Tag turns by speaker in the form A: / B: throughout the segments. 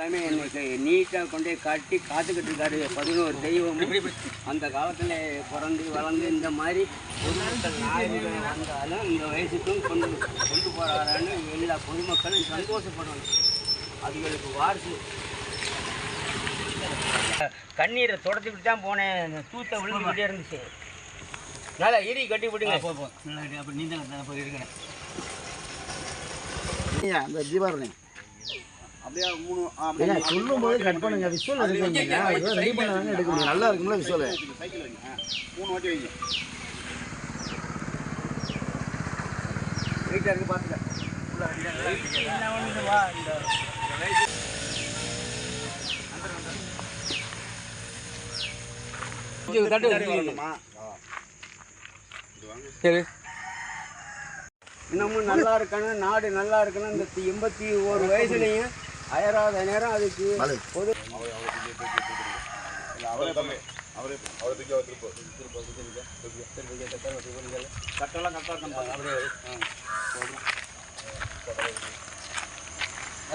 A: எல்லாமே எனக்கு நீட்டாக கொண்டே காட்டி காத்துக்கிட்டு இருக்காரு பதினோரு தெய்வம் அந்த காலத்தில் பிறந்து வளர்ந்து இந்த மாதிரி நாயகர்கள் வந்தாலும் இந்த வயசுக்கும் கொண்டு கொண்டு போகிறாரான்னு எல்லா பொதுமக்களும் சந்தோஷப்படணும் அதுகளுக்கு வாரிசு. கண்ணீரை தொடச்சிக்கிட்டு தான் போனேன். தூத்த விழுந்துக்கிட்டே இருந்துச்சு. நல்லா இடி கட்டி விடுங்க. அப்போ நீ தான் இருக்கிறேன்.
B: இந்த தீபாவளி?
C: அப்படியே மூணு
B: ஏங்க சொல்லும் போது கட் பண்ணுங்க விஷுவல் எடுக்கிறீங்க ரெடி பண்ணாங்க எடுக்க முடியும் நல்லா இருக்கும்ல விஷுவல்
C: சைக்கிள் வைங்க மூணு வாட்டி வைங்க.
A: வீட்டில் இருக்கு பார்த்துக்க சரி. இன்னமும் நல்லா இருக்கணும் நாடு நல்லா இருக்கணும். இந்த எண்பத்தி ஒரு வயசுலையும் அயராத நேரம் அதுக்கு பொது கட்டெல்லாம் கரெக்டாக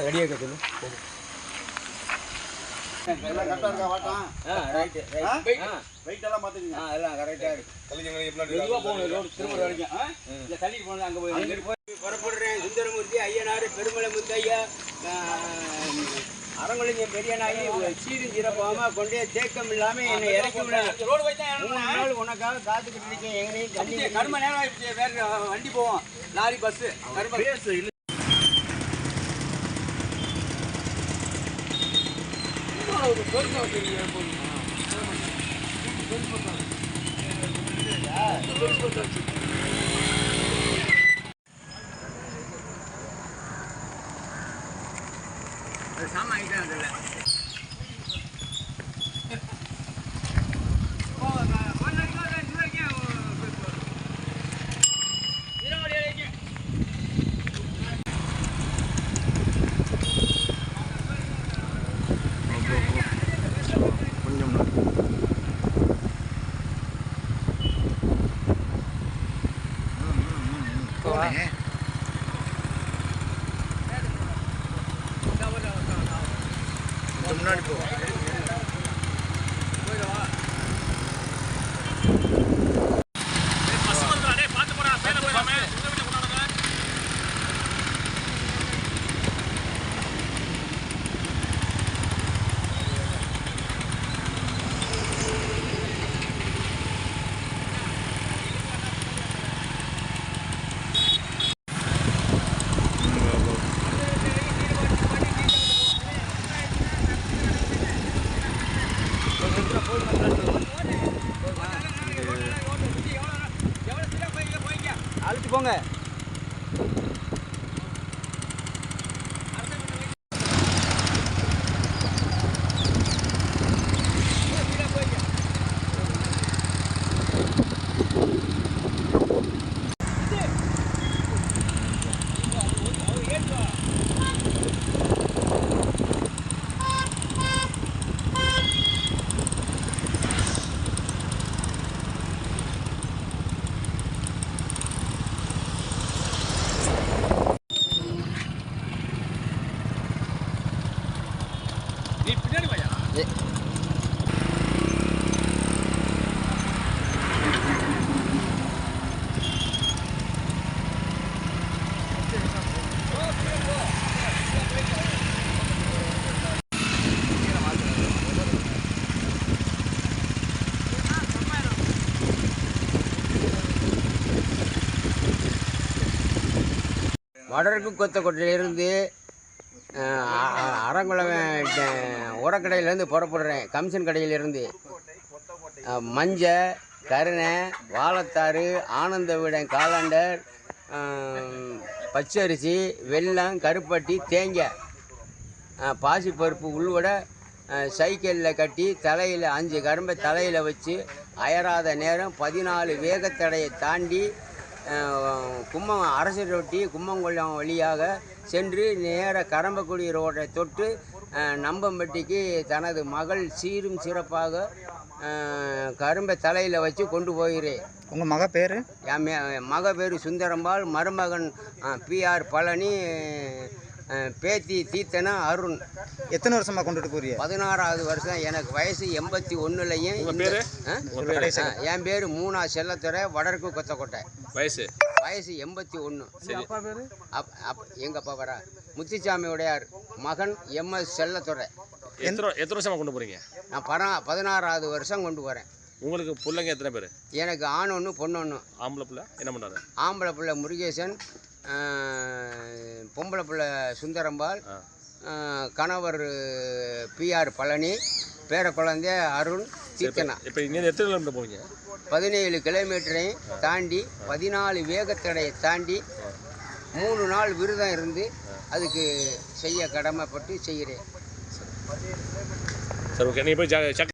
A: ரெடியாக சொல்லு
C: எல்லாம் கரெக்டாக இருக்கா வாட்டான்
A: ஆ ரைட்டு ரைட்
C: வெயிட் எல்லாம் பார்த்துக்கங்க
A: ஆ எல்லாம் கரெக்டாக இருக்கு மெதுவாக போகணும் ரோடு திரும்ப வரைக்கும் ஆ இல்லை தள்ளிட்டு போனது அங்கே போய் அங்கே போய் புறப்படுறேன் சுந்தரமூர்த்தி ஐயனார் பெருமலை முத்தையா பெரிய நாய் சீரும் சிறப்பாம கொண்டே தேக்கம் இல்லாம என்னை இறக்கி விட மூணு நாள் உனக்காக காத்துக்கிட்டு இருக்கேன் எங்களையும் தண்ணி கரும நேரம் வேற வண்டி போவோம். லாரி பஸ் ஒரு பொருத்தம் வச்சிருக்கீங்க சாமான் ஆகிட்டே அதில் इसको तुम வடக்கு கொத்தக்கோட்டையிலிருந்து அரங்குளம் உரக்கடையிலேருந்து புறப்படுறேன். கமிஷன் கடையிலேருந்து. மஞ்சள் கருணை வாழைத்தாறு ஆனந்த வீடன் காலண்டர் பச்சரிசி வெள்ளம் கருப்பட்டி தேங்காய். பாசிப்பருப்பு உள்வட சைக்கிளில் கட்டி தலையில் அஞ்சு கரும்பை தலையில் வச்சு அயராத நேரம் பதினாலு வேகத்தடையை தாண்டி ஆ, கும்மம் அரசு ரொட்டி கும்மங்குளம் வழியாக சென்று நேர கரம்பக்குடி ரோட்டை தொட்டு நம்பம்பட்டிக்கு தனது மகள் சீரும் சிறப்பாக கரும்பை தலையில் வச்சு கொண்டு போகிறேன்
B: உங்கள் மக பேர்?
A: என் மக பேர் சுந்தரம்பாள். மருமகன் பிஆர் பழனி. பேத்தி தீத்தனா அருண்.
B: எத்தனை வருஷமா கொண்டுட்டு போறீங்க?
A: பதினாறாவது வருஷம். எனக்கு வயசு எண்பத்தி ஒன்றுலையும்
D: உங்க பேரு? உங்க பேரு?
A: என் பேர் மூணா செல்லத்துறை வடக்கு கொத்தக்கோட்டை.
D: வயசு?
A: வயசு எண்பத்தி ஒன்று
D: சரி.
A: அப் அப் எங்கள் அப்பா வரா முத்துச்சாமி உடையார் மகன் எம்எஸ் செல்லத்துறை.
D: எத்தனை எத்தனை வருஷமா கொண்டு போறீங்க?
A: நான் பரா பதினாறாவது வருஷம் கொண்டு போகிறேன்
D: உங்களுக்கு பிள்ளைங்க எத்தனை பேர்?
A: எனக்கு ஆண் ஒன்று பொண்ணு ஒன்று
D: ஆம்பளை பிள்ளை? என்ன பண்ணுறாரு
A: ஆம்பளை பிள்ளை முருகேசன் பொம்பளை பிள்ளை சுந்தரம்பாள் கணவர் பிஆர் பழனி பேர குழந்தை அருண் தீத்தனா
D: இப்போ இங்கே எத்தனை கிலோமீட்டர் போவீங்க?
A: பதினேழு கிலோமீட்டரையும் தாண்டி பதினாலு வேகத்தடையை தாண்டி மூணு நாள் விரதம் இருந்து அதுக்கு செய்ய கடமைப்பட்டு செய்கிறேன்.
D: சரி ஓகே. நீங்கள் போய்